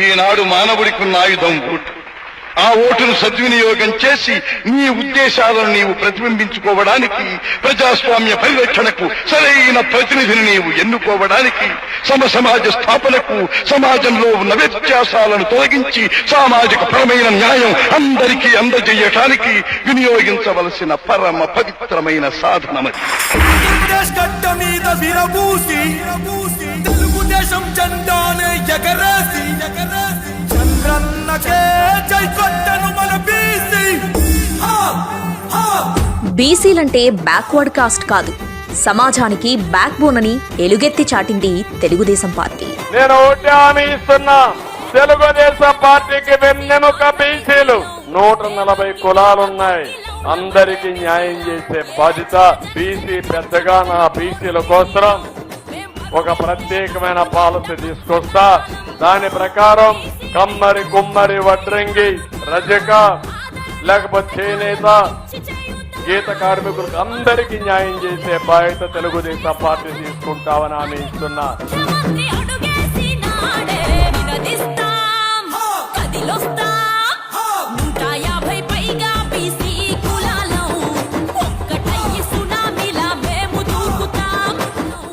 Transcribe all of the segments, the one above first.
ఈనాడు మానవుడికున్న ఆయుధం ఓటు. ఆ ఓటును సద్వినియోగం చేసి నీ ఉద్దేశాలను నీవు ప్రతిబింబించుకోవడానికి ప్రజాస్వామ్య పరిరక్షణకు సరైన ప్రతినిధిని నీవు ఎన్నుకోవడానికి సమ సమాజ స్థాపనకు సమాజంలో ఉన్న వ్యత్యాసాలను తొలగించి సామాజిక పరమైన న్యాయం అందరికీ అందజేయటానికి వినియోగించవలసిన పరమ పవిత్రమైన సాధనమది. ఆంధ్రప్రదేశ్ తెలుగుదేశం జెండానే ఎగరేసి బీసీలంటే బ్యాక్వర్డ్ కాస్ట్ కాదు. సమాజానికి బ్యాక్ బోన్ అని ఎలుగెత్తి చాటింది తెలుగుదేశం పార్టీ. నేను ఇస్తున్నా. తెలుగుదేశం పార్టీకి వెన్నెముక బీసీలు. నూట నలభై కులాలున్నాయి. అందరికి న్యాయం చేసే బాధ్యత బీసీ పెద్దగా నా బీసీల కోసం ఒక ప్రత్యేకమైన పాలసీ తీసుకొస్తా. దాని ప్రకారం కమ్మరి కుమ్మరి వడ్రంగి రజక లేకపోతే చేనేత గీత కార్మికులకు అందరికీ న్యాయం చేసే బాధ్యత తెలుగుదేశం పార్టీ తీసుకుంటామని హామీ ఇస్తున్నా.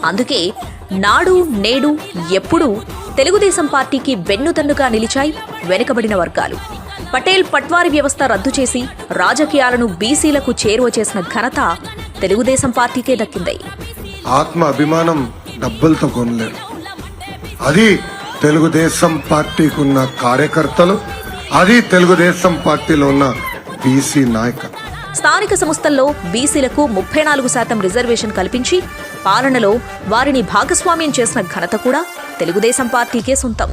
అందుకే నాడు నేడు ఎప్పుడూ తెలుగుదేశం పార్టీకి వెన్నుదన్నుగా నిలిచాయి వెనుకబడిన వర్గాలు. పటేల్ పట్వారీ వ్యవస్థ రద్దు చేసి రాజకీయాలను బీసీలకు చేరువ చేసిన ఘనత తెలుగుదేశం పార్టీకే దక్కింది. ఆత్మ అభిమానం డబ్బులతో కొనలేరు అది తెలుగుదేశం పార్టీకి ఉన్న కార్యకర్తలు అది తెలుగుదేశం పార్టీలో ఉన్న బీసీ నాయకత్వం స్థానిక సంస్థల్లో బీసీలకు ముప్పై నాలుగు శాతం రిజర్వేషన్ కల్పించి పాలనలో వారిని భాగస్వామ్యం చేసిన ఘనత కూడా తెలుగుదేశం పార్టీకే సొంతం.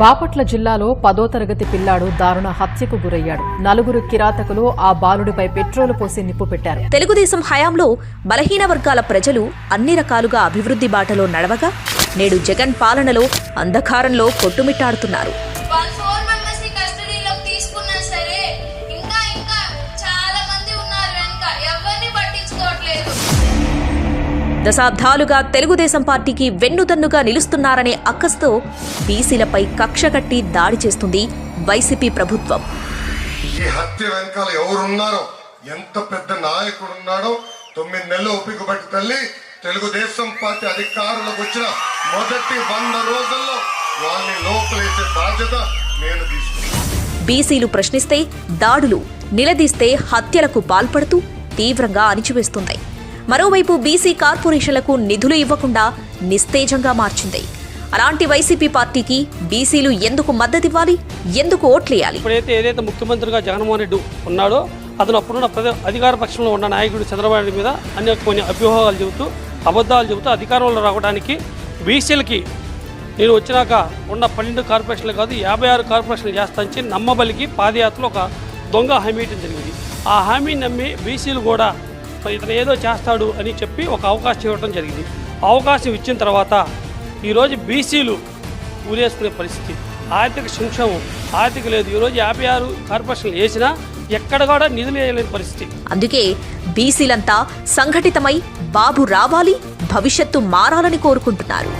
బాపట్ల జిల్లాలో పదో తరగతి పిల్లాడు దారుణ హత్యకు గురయ్యాడు. నలుగురు కిరాతకులు ఆ బాలుడిపై పెట్రోలు పోసి నిప్పు పెట్టారు. తెలుగుదేశం హయాంలో బలహీన వర్గాల ప్రజలు అన్ని రకాలుగా అభివృద్ధి బాటలో నడవగా నేడు జగన్ పాలనలో అంధకారంలో కొట్టుమిట్టాడుతున్నారు. దశాబ్దాలుగా తెలుగుదేశం పార్టీకి వెన్నుదన్నుగా నిలుస్తున్నారనే అక్కస్తో బీసీలపై కక్ష కట్టి దాడి చేస్తుంది వైసీపీ ప్రభుత్వం. ఈ హత్య వెనకాల ఎవరున్నారో ఎంత పెద్ద నాయకుడు ఉన్నాడో తొమ్మిది నెలలు ఓపిక పట్టి తల్లి తెలుగుదేశం పార్టీ అధికారులకు వచ్చిన మొదటి వంద రోజుల్లో వాళ్ళని లోపలేసే బాధ్యత నేను తీసుకున్నాను. బీసీలు ప్రశ్నిస్తే దాడులు నిలదీస్తే హత్యలకు పాల్పడుతూ తీవ్రంగా అణిచివేస్తుంది మరోవైపు బీసీ కార్పొరేషన్లకు నిధులు ఇవ్వకుండా నిస్తేజంగా మార్చింది. అలాంటి వైసీపీ పార్టీకి బీసీలు ఎందుకు మద్దతివ్వాలి? ఎందుకు ఓట్లేయాలి? ఇప్పుడైతే ఏదైతే ముఖ్యమంత్రిగా జగన్మోహన్ రెడ్డి ఉన్నాడో అతను అప్పుడున్న ప్రజ అధికార పక్షంలో ఉన్న నాయకుడు చంద్రబాబు మీద అనేక కొన్ని అభ్యూహాలు చెబుతూ అబద్ధాలు చెబుతూ అధికారంలో రావడానికి బీసీలకి నేను వచ్చినాక ఉన్న పన్నెండు కార్పొరేషన్లు కాదు యాభై ఆరు కార్పొరేషన్లు చేస్తాంచి నమ్మబలికి పాదయాత్రలో ఒక దొంగ హామీ ఇవ్వడం జరిగింది. ఆ హామీ నమ్మి బీసీలు కూడా ఇతను ఏదో చేస్తాడు అని చెప్పి ఒక అవకాశం ఇవ్వడం జరిగింది. అవకాశం ఇచ్చిన తర్వాత ఈరోజు బీసీలు ఊరేసుకునే పరిస్థితి. ఆర్థిక సంక్షేమం ఆర్థిక లేదు. ఈరోజు యాభై ఆరు కార్పొరేషన్లు వేసినా ఎక్కడ కూడా నిధులు వేయలేని పరిస్థితి. అందుకే బీసీలంతా సంఘటితమై బాబు రావాలి భవిష్యత్తు మారాలని కోరుకుంటున్నారు.